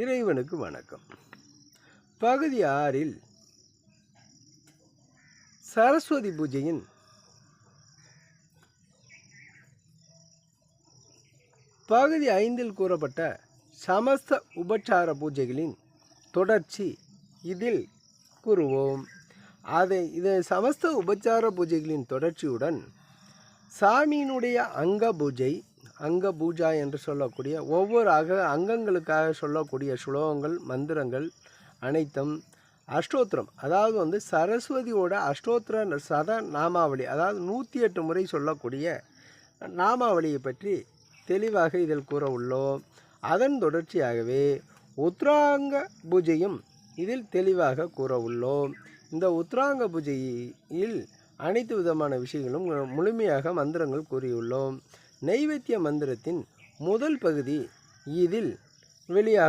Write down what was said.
இறைவனுக்கு வணக்கம். பகுதி ஆறில் சரஸ்வதி பூஜையின் பகுதி ஐந்தில் கூறப்பட்ட சமஸ்த உபச்சார பூஜைகளின் தொடர்ச்சி இதில் கூறுவோம். அதை இது சமஸ்த உபச்சார பூஜைகளின் தொடர்ச்சியுடன் சாமியினுடைய அங்க பூஜை அங்க பூஜா என்று சொல்லக்கூடிய ஒவ்வொரு அக அங்கங்களுக்காக சொல்லக்கூடிய ஸ்லோகங்கள் மந்திரங்கள் அனைத்தும் அஷ்டோத்திரம். அதாவது வந்து சரஸ்வதியோட அஷ்டோத்திர சத நாமாவளி அதாவது நூற்றி எட்டு முறை சொல்லக்கூடிய நாமாவளியை பற்றி தெளிவாக இதில் கூற உள்ளோம். அதன் தொடர்ச்சியாகவே உத்ராங்க பூஜையும் இதில் தெளிவாக கூற உள்ளோம். இந்த உத்ராங்க பூஜையில் அனைத்து விதமான விஷயங்களும் முழுமையாக மந்திரங்கள் கூறியுள்ளோம். நைவேத்திய மந்திரத்தின் முதல் பகுதி இதில் வெளியாக